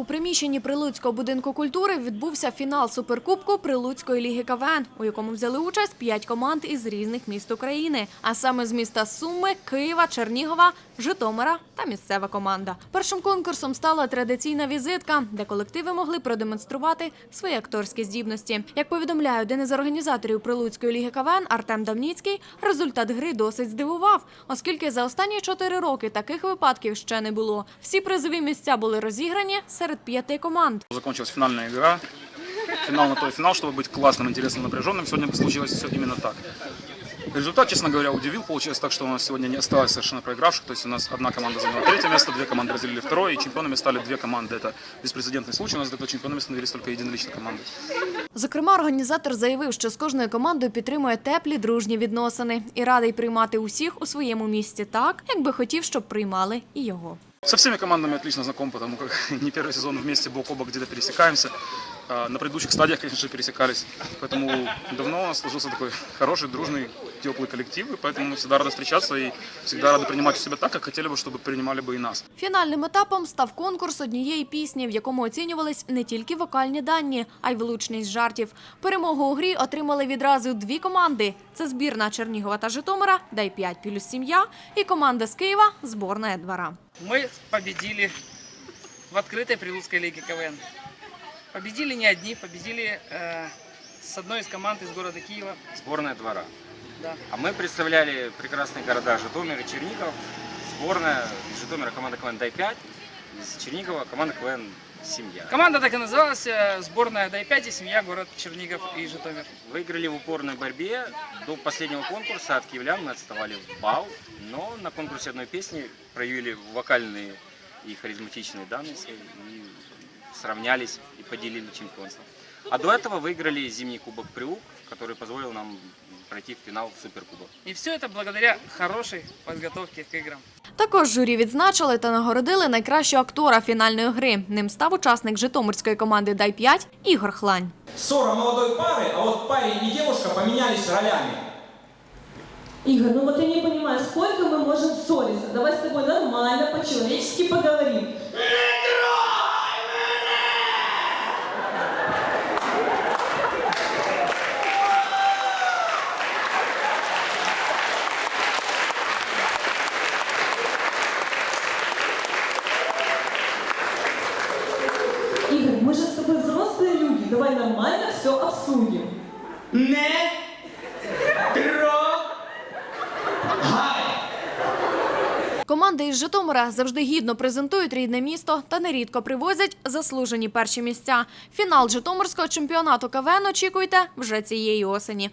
У приміщенні Прилуцького будинку культури відбувся фінал суперкубку Прилуцької ліги КВН, у якому взяли участь п'ять команд із різних міст України, а саме з міста Суми, Києва, Чернігова, Житомира та місцева команда. Першим конкурсом стала традиційна візитка, де колективи могли продемонструвати свої акторські здібності. Як повідомляє один із організаторів Прилуцької ліги КВН Артем Давніцький, результат гри досить здивував, оскільки за останні чотири роки таких випадків ще не було. Всі призові місця були розіграні серед п'яти команд. Закончилась финальная игра. Финал на то и финал, чтобы быть классным, интересным, напряженным. Сегодня случилось все именно так. Результат, честно говоря, удивил. Получилось так, что у нас сегодня не осталось совершенно проигравших. То есть у нас одна команда заняла третье место, две команды разделили второе, и чемпионами стали две команды. Это беспрецедентный случай. У нас до этого чемпионами становились только единоличные команды. Зокрема, організатор заявив, що з кожною командою підтримує теплі дружні відносини і радий приймати усіх у своєму місті так, якби хотів, щоб приймали і його. Со всеми командами отлично знаком, потому как не первый сезон вместе бок о бок где-то пересекаемся. А, На предыдущих стадиях, конечно же, пересекались. Поэтому давно сложился такой хороший, дружный, теплый коллектив. И поэтому мы всегда рады встречаться и всегда рады принимать у себя так, как хотели бы, чтобы принимали бы и нас. Фінальним етапом став конкурс однієї пісні, в якому оцінювались не тільки вокальні дані, а й влучність жартів. Перемогу у грі отримали відразу дві команди: це збірна Чернігова та Житомира, дай 5 плюс сім'я, і команда з Києва зборна двора. Мы победили в открытой Прилуцкой лиге КВН. Победили не одни, победили э, с одной из команд из города Киева. Сборная двора. Да. А мы представляли прекрасные города Житомир и Чернигов. Сборная из Житомира команда КВН Дай-5, из Чернигова команда КВН Семья. Команда так и называлась, э, сборная Дай-5 и семья город Чернигов и Житомир. Выиграли в упорной борьбе. До последнего конкурса от киевлян мы отставали в балл, но на конкурсе одной песни проявили вокальные и харизматичные данные свои и сравнялись и поделили чемпионство. А до этого выиграли зимний кубок Приук, который позволил нам пройти в финал Суперкубок. И все это благодаря хорошей подготовке к играм. Також журі відзначили та нагородили найкращого актора фінальної гри. Ним став учасник Житомирської команди Дай 5 Ігор Хлань. Ссора молодой пары, а вот парень и девушка поменялись ролями. Игорь, ну вот я не понимаю, сколько мы можем ссориться? Давай с тобой нормально, по-человечески поговорим. Давай нормально все обсудим. Не трогай! Команди із Житомира завжди гідно презентують рідне місто та нерідко привозять заслужені перші місця. Фінал Житомирського чемпіонату КВН очікуйте вже цієї осені.